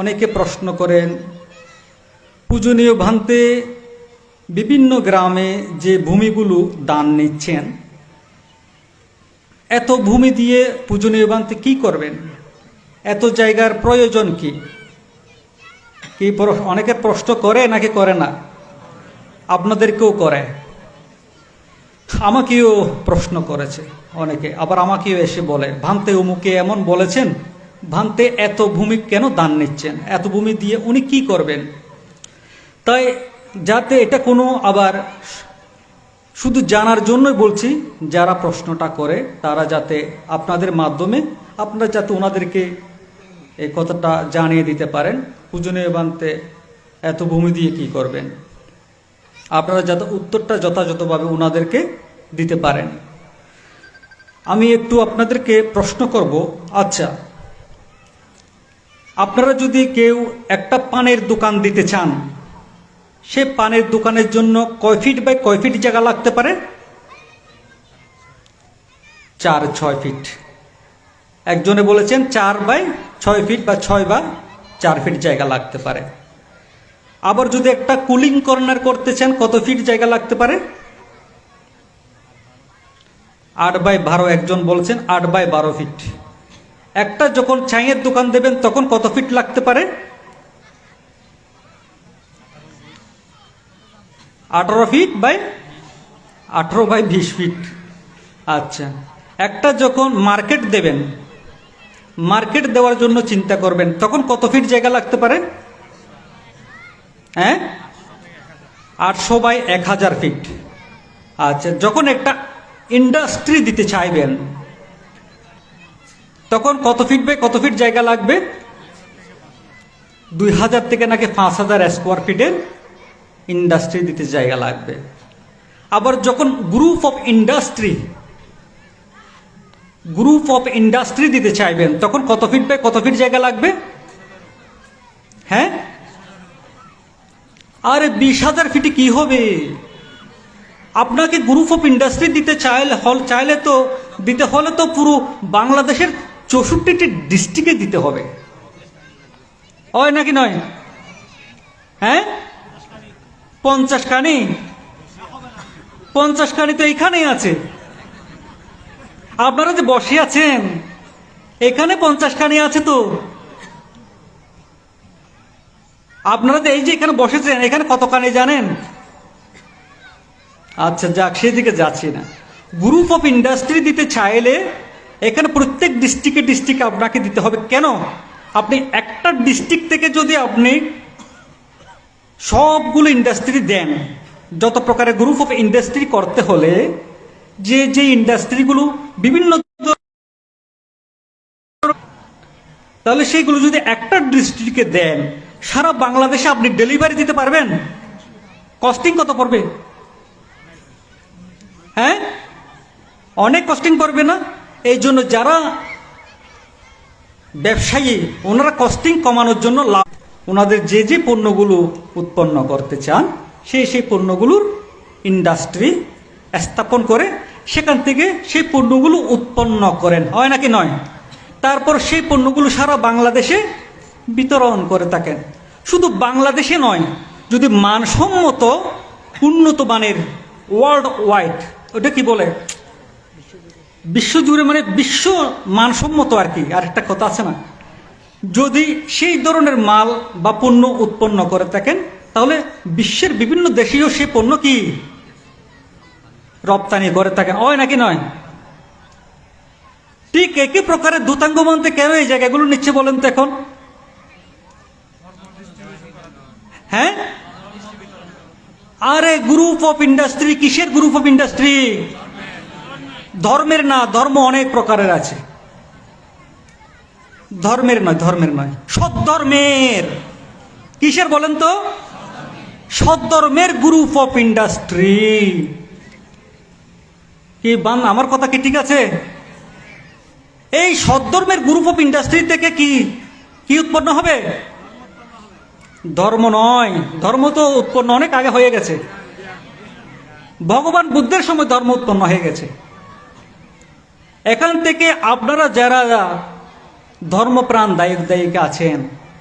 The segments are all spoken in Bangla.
অনেকে প্রশ্ন করেন, পূজনীয় ভান্তে বিভিন্ন গ্রামে যে ভূমিগুলো দান নিচ্ছেন, এত ভূমি দিয়ে পূজনীয় ভান্তে কি করবেন? এত জায়গার প্রয়োজন কি? কি অনেকে প্রশ্ন করে নাকি করে না? আপনাদেরকেও করে। আমাকেও প্রশ্ন করেছে অনেকে, আবার আমাকেও এসে বলে, ভান্তে অমুকে এমন বলেছেন ভান্তে এত ভূমি কেন দান নিচ্ছেন? এত ভূমি দিয়ে উনি কি করবেন? তাই যাতে এটা কোনো আবার শুধু জানার জন্যই বলছি, যারা প্রশ্নটা করে, তারা যাতে আপনাদের মাধ্যমে আপনারা যাতে ওনাদেরকে এই কথাটা জানিয়ে দিতে পারেন পূজনীয় বানতে এত ভূমি দিয়ে কি করবেন? আপনারা যাতে উত্তরটা যথাযথভাবে ওনাদেরকে দিতে পারেন। আমি একটু আপনাদেরকে প্রশ্ন করব। আচ্ছা আপনারা যদি কেউ একটা পানের দোকান দিতে চান, সে পানের দোকানের জন্য কয় ফিট বাই কয় ফিট জায়গা লাগতে পারে? চার, ছয় ফিট। একজনে বলেছেন চার বাই ছয় ফিট বা ছয় বা চার ফিট জায়গা লাগতে পারে। আবার যদি একটা কুলিং কর্নার করতে চান, কত ফিট জায়গা লাগতে পারে? আট বাই বারো, একজন বলছেন আট বাই বারো ফিট। একটা যখন চায়ের দোকান দেবেন, তখন কত ফিট লাগতে পারে? আঠারো ফিট বাই আঠারো বাই বিশ ফিট। আচ্ছা একটা যখন মার্কেট দেবেন, মার্কেট দেওয়ার জন্য চিন্তা করবেন, তখন কত ফিট জায়গা লাগতে পারে? হ্যাঁ? আটশো বাই এক হাজার ফিট। আচ্ছা যখন একটা ইন্ডাস্ট্রি দিতে চাইবেন তখন কত ফিট বাই কত ফিট জায়গা লাগবে? দুই হাজার থেকে নাকি পাঁচ হাজার স্কোয়ার ফিটের ইন্ডাস্ট্রি দিতে জায়গা লাগবে। আবার যখন group of industry group of industry দিতে চাইবেন, তখন কত ফিট বাই কত ফিট জায়গা লাগবে? হ্যাঁ? আরে বিশ হাজার ফিটে কি হবে? আপনাকে গ্রুপ অফ ইন্ডাস্ট্রি দিতে চাইলে, হল চাইলে তো, দিতে হলে তো পুরো বাংলাদেশের চৌষট্টিটি ডিস্ট্রিক্টে দিতে হবে। হয় নাকি নয়? হ্যাঁ? পঞ্চাশ কানি পঞ্চাশ কানি তো এইখানেই আছে। আপনারা যে বসে আছেন, এখানে পঞ্চাশ কানি আছে তো। আপনারা যে এই যে এখানে বসেছেন, এখানে কত কানি জানেন? আচ্ছা যাক, সেদিকে যাচ্ছি না। গ্রুপ অফ ইন্ডাস্ট্রি দিতে চাইলে এখানে প্রত্যেক ডিস্ট্রিক্টে ডিস্ট্রিক্ট আপনাকে দিতে হবে। কেন? আপনি একটা ডিস্ট্রিক্ট থেকে যদি আপনি সবগুলো ইন্ডাস্ট্রি দেন, যত প্রকারের গ্রুপ অফ ইন্ডাস্ট্রি করতে হলে, যে যে ইন্ডাস্ট্রিগুলো বিভিন্ন তাহলে সেইগুলো যদি একটা ডিস্ট্রিক্টকে দেন, সারা বাংলাদেশে আপনি ডেলিভারি দিতে পারবেন? কস্টিং কত পড়বে? হ্যাঁ? অনেক কস্টিং পড়বে না? এই জন্য যারা ব্যবসায়ী, ওনারা কস্টিং কমানোর জন্য লাভ ওনাদের যে যে পণ্যগুলো উৎপন্ন করতে চান, সেই সেই পণ্যগুলোর ইন্ডাস্ট্রি স্থাপন করে সেখান থেকে সেই পণ্যগুলো উৎপন্ন করেন। হয় নাকি নয়? তারপর সেই পণ্যগুলো সারা বাংলাদেশে বিতরণ করে থাকেন। শুধু বাংলাদেশে নয়, যদি মানসম্মত উন্নত মানের ওয়ার্ল্ড ওয়াইড ওটা কি বলে? বিশ্বজুড়ে মানে বিশ্ব মানসম্মত আর কি, আর একটা কথা আছে না? যদি সেই ধরনের মাল বা পণ্য উৎপন্ন করে থাকেন, তাহলে বিশ্বের বিভিন্ন দেশেও সেই পণ্য কি রপ্তানি করে থাকেন? হয় নাকি নয়? ঠিক একই প্রকারের দূতাঙ্গ মানতে কেন এই জায়গাগুলো নিচ্ছে বলেন তো এখন? হ্যাঁ? আরে গ্রুপ অফ ইন্ডাস্ট্রি কিসের গ্রুপ অফ ইন্ডাস্ট্রি ধর্মের না, ধর্ম অনেক প্রকারের আছে। ধর্মের নয় ধর্মের নয়। সদ্ধর্মের। কিসের বলেন তো? সদ্ধর্মের গ্রুপ অফ ইন্ডাস্ট্রি। কি বান, আমার কথা কি ঠিক আছে? এই সদ্ধর্মের গ্রুপ অফ ইন্ডাস্ট্রি থেকে কি কি উৎপন্ন হবে? ধর্ম নয়। ধর্ম তো উৎপন্ন অনেক আগে হয়ে গেছে। ভগবান বুদ্ধের সময় ধর্ম উৎপন্ন হয়ে গেছে। এখান থেকে আপনারা যারা ধর্মপ্রাণ দায়ক দায়িকা আছেন,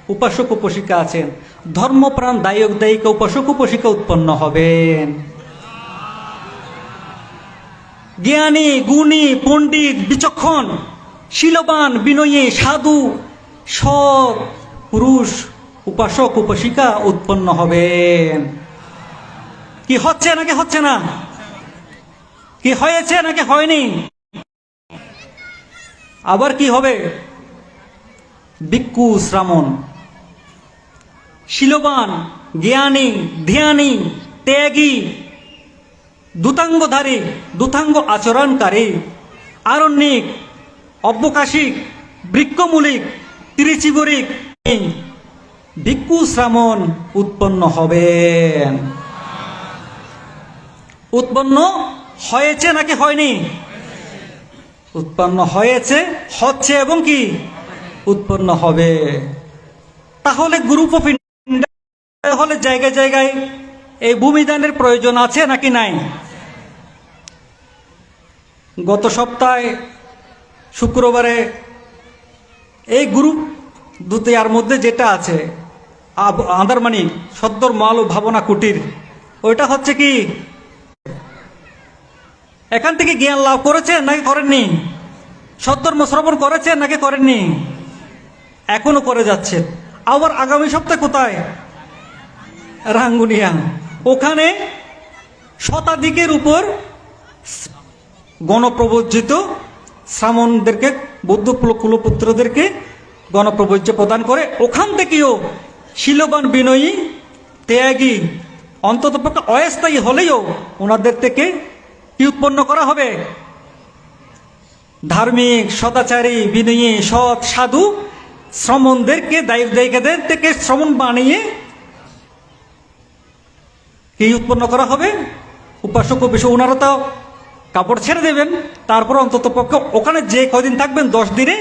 উপাসক উপাসিকা আছেন, ধর্মপ্রাণ দায়ক দায়িকা, উপাসক উপাসিকা উৎপন্ন হবেন। জ্ঞানী, গুণী, পণ্ডিত, বিচক্ষণ, শিলবান, বিনয়ী, সাধু, সৎ পুরুষ, উপাসক উপাসিকা উৎপন্ন হবেন। কি হচ্ছে নাকি হচ্ছে না? কি হয়েছে নাকি হয়নি? আবার কি হবে? ভিক্ষু শ্রামণ। শিলবান, জ্ঞানী, ধ্যানী, ত্যাগী, দুতাঙ্গধারী, দুতাঙ্গ আচরণকারী, আরণ্যিক অব্যকাশিক বৃক্ষমূলিক, ত্রিচিবরিক। ভিক্ষু শ্রামণ উৎপন্ন হবেন। উৎপন্ন হয়েছে নাকি হয়নি? উৎপন্ন হয়েছে, হচ্ছে এবং কি? উৎপন্ন হবে। তাহলে গ্রুপ অফ হলে জায়গায় জায়গায় এই ভূমিদানের প্রয়োজন আছে নাকি নাই? গত সপ্তাহে, শুক্রবারে এই গ্রুপ দুটিয়ার মধ্যে যেটা আছে আন্দারমানিক সদ্দর মাল ও ভাবনা কুটির, ওইটা হচ্ছে কি? এখান থেকে জ্ঞান লাভ করেছেন নাকি করেননি? সত্তর শ্রবণ করেছেন নাকি করেননি? এখনও করে যাচ্ছেন আবার আগামী সপ্তাহে কোথায়? রাঙ্গুনিয়া। ওখানে শতাধিকের উপর গণপ্রবজ্জিত শ্রামণদেরকে বৌদ্ধ কুলপুত্রদেরকে গণপ্রবজ্য প্রদান করে। ওখান থেকেও শিলবান বিনয়ী ত্যাগী অন্তত পক্ষে অস্থায়ী হলেও ওনাদের থেকে কি উৎপন্ন করা হবে? ধার্মিক, সদাচারী, বিনয়ী, সৎ, সাধু শ্রমণদেরকে দায়িক দায়িকাদের থেকে শ্রমণ বানিয়ে কি উৎপন্ন করা হবে? উপাসক বিষয় ওনারা তো কাপড় ছেড়ে দেবেন, তারপর অন্তত পক্ষে ওখানে যে কদিন থাকবেন, দশ দিনে,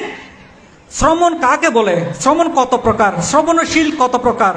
শ্রমণ কাকে বলে? শ্রমণ কত প্রকার? শ্রবণশীল কত প্রকার?